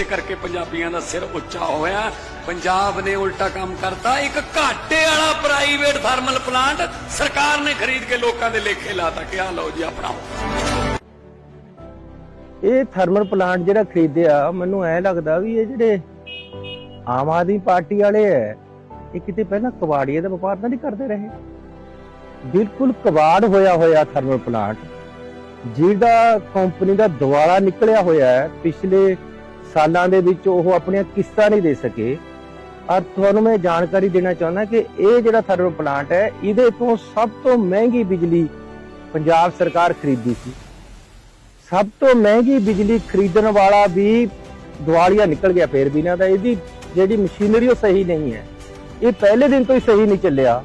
ਇਸੇ ਕਰਕੇ ਪੰਜਾਬੀਆਂ ਦਾ ਸਿਰ ਉੱਚਾ ਹੋਇਆ। ਪੰਜਾਬ ਨੇ ਉਲਟਾ ਕੰਮ ਕਰਤਾ। ਇੱਕ ਘਾਟੇ ਵਾਲਾ ਪ੍ਰਾਈਵੇਟ ਥਰਮਲ ਪਲਾਂਟ ਸਰਕਾਰ ਨੇ ਖਰੀਦ ਕੇ ਲੋਕਾਂ ਦੇ ਲੇਖੇ ਲਾਤਾ ਕਿ ਆ ਲਓ ਜੀ ਆਪਣਾ ਇਹ ਥਰਮਲ ਪਲਾਂਟ ਜਿਹੜਾ ਖਰੀਦਿਆ, ਮੈਨੂੰ ਐ ਲੱਗਦਾ ਵੀ ਇਹ ਜਿਹੜੇ ਆਮ ਆਦਮੀ ਪਾਰਟੀ ਵਾਲੇ ਐ, ਇਹ ਕਿਤੇ ਪਹਿਲਾਂ ਕਬਾੜੀਏ ਦਾ ਵਪਾਰ ਤਾਂ ਨਹੀਂ ਕਰਦੇ ਰਹੇ। ਬਿਲਕੁਲ ਕਬਾੜ ਹੋਇਆ ਹੋਇਆ ਥਰਮਲ ਪਲਾਂਟ ਜਿਹਦਾ ਕੰਪਨੀ ਦਾ ਦਿਵਾਲਾ ਨਿਕਲਿਆ ਹੋਇਆ ਹੈ, ਪਿਛਲੇ ਸਾਲਾਂ ਦੇ ਵਿੱਚ ਉਹ ਆਪਣੀਆਂ ਕਿਸ਼ਤਾਂ ਨਹੀਂ ਦੇ ਸਕੇ। ਔਰ ਤੁਹਾਨੂੰ ਮੈਂ ਜਾਣਕਾਰੀ ਦੇਣਾ ਚਾਹੁੰਦਾ ਕਿ ਇਹ ਜਿਹੜਾ ਥਰਮਲ ਪਲਾਂਟ ਹੈ, ਇਹਦੇ ਤੋਂ ਸਭ ਤੋਂ ਮਹਿੰਗੀ ਬਿਜਲੀ ਪੰਜਾਬ ਸਰਕਾਰ ਖਰੀਦੀ ਸੀ। ਸਭ ਤੋਂ ਮਹਿੰਗੀ ਬਿਜਲੀ ਖਰੀਦਣ ਵਾਲਾ ਵੀ ਦਿਵਾਲੀਆ ਨਿਕਲ ਗਿਆ ਫੇਰ ਵੀ ਨਾ ਤਾਂ ਇਹਦੀ ਜਿਹੜੀ ਮਸ਼ੀਨਰੀ ਉਹ ਸਹੀ ਨਹੀਂ ਹੈ। ਇਹ ਪਹਿਲੇ ਦਿਨ ਤੋਂ ਹੀ ਸਹੀ ਨਹੀਂ ਚੱਲਿਆ।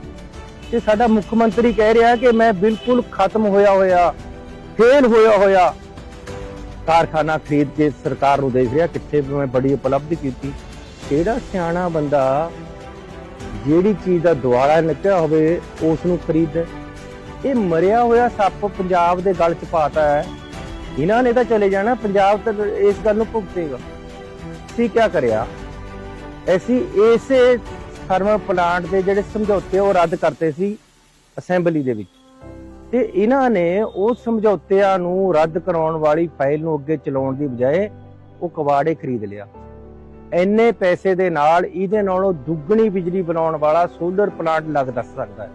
ਤੇ ਸਾਡਾ ਮੁੱਖ ਮੰਤਰੀ ਕਹਿ ਰਿਹਾ ਕਿ ਮੈਂ ਬਿਲਕੁਲ ਖਤਮ ਹੋਇਆ ਹੋਇਆ ਫੇਲ ਹੋਇਆ ਹੋਇਆ ਕਾਰਖਾਨਾ ਖਰੀਦ ਕੇ ਸਰਕਾਰ ਨੂੰ ਦੇਖ ਰਿਹਾ, ਕਿੱਥੇ ਮੈਂ ਬੜੀ ਉਪਲਬਧੀ ਕੀਤੀ। ਕਿਹੜਾ ਸਿਆਣਾ ਬੰਦਾ ਜਿਹੜੀ ਚੀਜ਼ ਦਾ ਦੁਆਰਾ ਨਿਕਲਿਆ ਹੋਵੇ, ਉਸ ਨੂੰ ਖਰੀਦ। ਇਹ ਮਰਿਆ ਹੋਇਆ ਸੱਪ ਪੰਜਾਬ ਦੇ ਗਲ 'ਚ ਪਾਤਾ ਹੈ। ਇਹਨਾਂ ਨੇ ਤਾਂ ਚਲੇ ਜਾਣਾ, ਪੰਜਾਬ ਤਾਂ ਇਸ ਗੱਲ ਨੂੰ ਭੁਗਤੇਗਾ। ਸੀ ਕੀ ਕਰਿਆ? ਐਸੀ ਇਸੇ ਥਰਮਲ ਪਲਾਂਟ ਦੇ ਜਿਹੜੇ ਸਮਝੌਤੇ ਉਹ ਰੱਦ ਕਰਤੇ ਸੀ ਅਸੈਂਬਲੀ ਦੇ ਵਿੱਚ। ਤੇ ਇਹਨਾਂ ਨੇ ਉਸ ਸਮਝੌਤਿਆਂ ਨੂੰ ਰੱਦ ਕਰਾਉਣ ਵਾਲੀ ਫਾਈਲ ਨੂੰ ਅੱਗੇ ਚਲਾਉਣ ਦੀ ਬਜਾਏ ਉਹ ਕਵਾੜੇ ਖਰੀਦ ਲਿਆ। ਇੰਨੇ ਪੈਸੇ ਦੇ ਨਾਲ ਇਹਦੇ ਨਾਲੋਂ ਦੁੱਗਣੀ ਬਿਜਲੀ ਬਣਾਉਣ ਵਾਲਾ ਸੋਲਰ ਪਲਾਂਟ ਲੱਗ ਦੱਸ ਸਕਦਾ ਹੈ।